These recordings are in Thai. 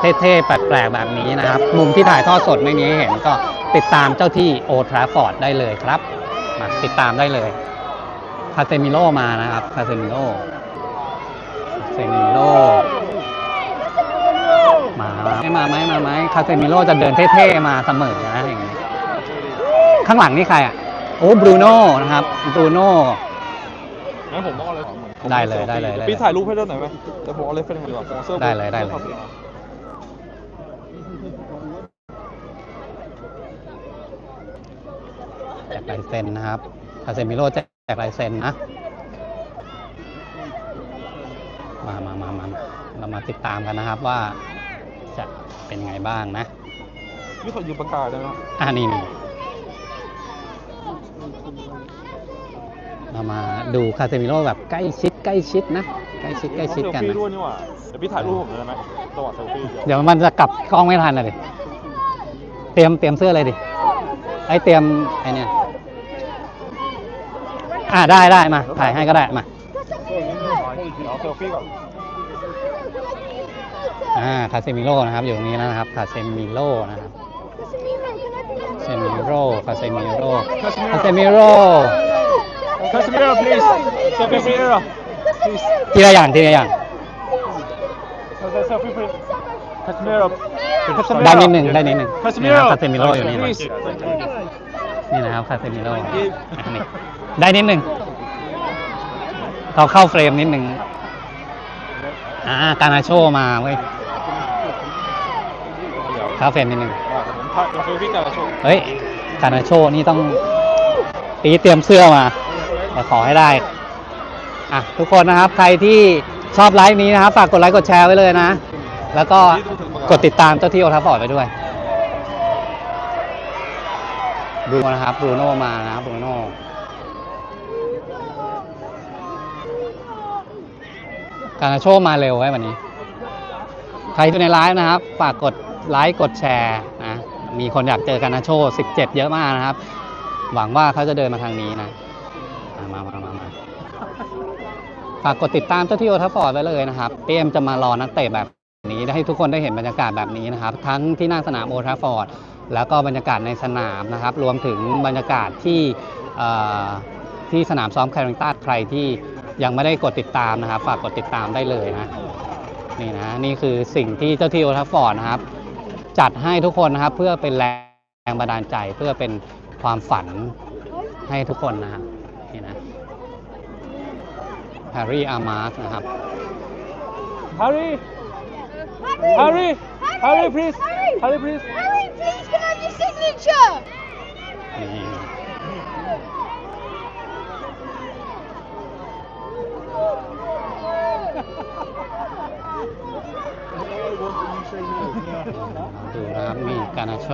เท่ๆแปลกๆแบบนี้นะครับ มุมที่ถ่ายทอดสดไม่มีให้เห็นก็ติดตามเจ้าที่โอทราฟอร์ดได้เลยครับมาติดตามได้เลยคาเซมิโลมานะครับคาเซมิโลคาเซมิโลมาไม่มาไหมมาไหมคาเซมิโลจะเดินเท่ๆมาเสมอนะอย่างนี้ข้างหลังนี่ใครอะโอ้บรูโน่นะครับบรูโน่งั้นผมต้องเอาอะไรของผมได้เลยได้เลยได้เลยพี่ถ่ายรูปให้ด้วยหน่อยไหมเดี๋ยวผมเอาเลยเฟรมดีกว่าผมอาสื้อได้เลยได้เลย สื้อขาวสีมา แจก ลายเซ็นนะครับคาเซมิโลแจกลายเซ็นนะ มามามามาเรามาติดตามกันนะครับว่าจะเป็นไงบ้างนะพี่ขอยืมปากกาได้ไหมอ่านี่นี่เรามาดูคาเซมิโลแบบใกล้ชิดใกล้ชิดนะ ใกล้ชิดใกล้ชิดกันเซลฟี่นะ ด้วยนี่หว่าเดี๋ยวพี่ถ่ายรูปผมได้ไหมจังหวะเซลฟี่เดี๋ยวเดี๋ยวมันจะกลับกล้องไม่ทันนะดิเตรียมเตรียมเสื้อเลยดิ ไอเตรียมไอเนี่ย อ่าได้ได้มา ถ่ายให้ก็ได้มาเอาเซลฟี่ก่อนอ่าคาเซมิโลนะครับ อยู่ตรงนี้แล้วนะครับคาเซมิโลนะครับคาเซมิโลคาเซมิโลคาเซมิโล Casemiro please Casemiro please ทีละอย่างทีละอย่างเซลฟี่ please Casemiro ได้นิดหนึ่งได้นิดหนึ่งคานี่นะครับคาเซมิโลอยู่นี่นะ please นี่นะครับคาเซมิโลนี่ ได้นิดหนึ่งเราเข้าเฟรมนิดหนึ่งอ่าการนาโชมาเว้ยเดี๋ยวเข้าเฟรมนิดหนึ่งผมถ่ายเซลฟี่กันแล้วโชว์เฮ้ยการนาโชนี่ต้องตีเตรียมเสื้อมาแต่ขอให้ได้อะทุกคนนะครับใครที่ชอบไลฟ์นี้นะครับ ฝากกดไลค์กดแชร์ไว้เลยนะ แล้วก็กดติดตามเจ้าที่โอทัฟฟอร์ดไปด้วยบรูโน่นะครับบรูโน่มานะครับบรูโน่ การนาโชมาเร็วไว้วันนี้ ใครที่ในไลฟ์นะครับ ฝากกดไลค์กดแชร์นะมีคนอยากเจอกันนะโชว์17 เยอะมากนะครับ หวังว่าเขาจะเดินมาทางนี้นะ มามามามาฝากกดติดตามเจ้าที่โอทัฟฟอร์ดไว้เลยนะครับเตรียมจะมารอนักเตะแบบนี้ให้ทุกคนได้เห็นบรรยากาศแบบนี้นะครับ ทั้งที่หน้าสนามโอทัฟฟอร์ดแล้วก็บรรยากาศในสนามนะครับ รวมถึงบรรยากาศที่ที่สนามซ้อมแคริงตันใครที่ ยังไม่ได้กดติดตามนะครับ ฝากกดติดตามได้เลยนะนี่นะนี่คือสิ่งที่เจ้าที่โอทัฟฟอร์ดนะครับ จัดให้ทุกคนนะครับ เพื่อเป็นแรงบันดาลใจเพื่อเป็นความฝันให้ทุกคนนะครับนี่นะแฮร์รี่อาร์มาสนะครับ Harry Harry Harry please Harry please Harry, please can I have your signature? ดูนะครับมีการนาโช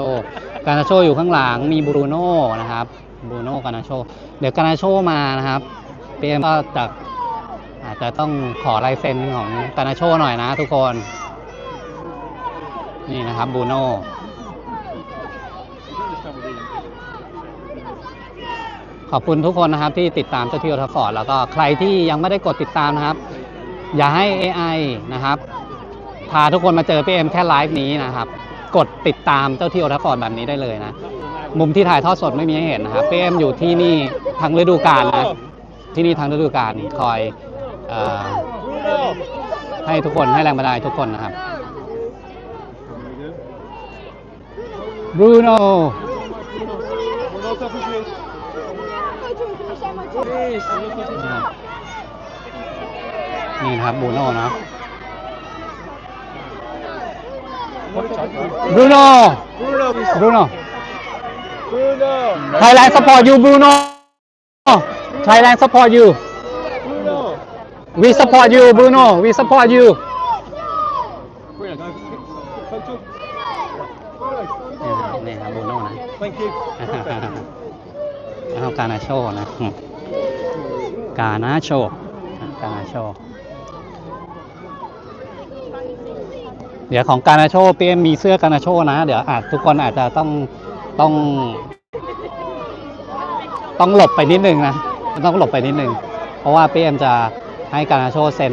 การนาโชอยู่ข้างหลังมีบรูโน่นะครับบรูโน่การนาโชเดี๋ยวการนาโชมานะครับเปียมก็จะอาจจะต้องขอลายเซ็นของการนาโชหน่อยนะทุกคน นี่นะครับบรูโน่ขอบคุณทุกคนนะครับที่ติดตามเจ้าที่โอทัฟฟอร์ดแล้วก็ใครที่ยังไม่ได้กดติดตามนะครับ อย่าให้ AI นะครับ พาทุกคนมาเจอพี่เอ็มแค่ไลฟ์นี้นะครับ กดติดตามเจ้าที่โอทัฟฟอร์ดแบบนี้ได้เลยนะ มุมที่ถ่ายทอดสดไม่มีให้เห็นนะครับพี่เอ็มอยู่ที่นี่ทั้งฤดูกาลนะ ที่นี่ทั้งฤดูกาลคอยเออให้ทุกคนให้แรงบันดาลใจทุกคนนะครับบรูโน่ Bruno selfie please Please. นี่นะครับบรูโน่นะ บรูโน่ Bruno please บรูโน่ Bruno Thailand support you Bruno Thailand support you Bruno we support you Bruno we support you นี่ครับนี่ครับบรูโน่นะ Thank you เอาการนาโชนะอืมกานาโชอะกานาโช เดี๋ยวของการนาโชเปียมมีเสื้อการนาโชนะ เดี๋ยวอาจทุกคนอาจจะต้องต้อง ต้องหลบไปนิดนึงนะ ต้องหลบไปนิดนึง เพราะว่าเปียมจะให้การนาโชเซ็น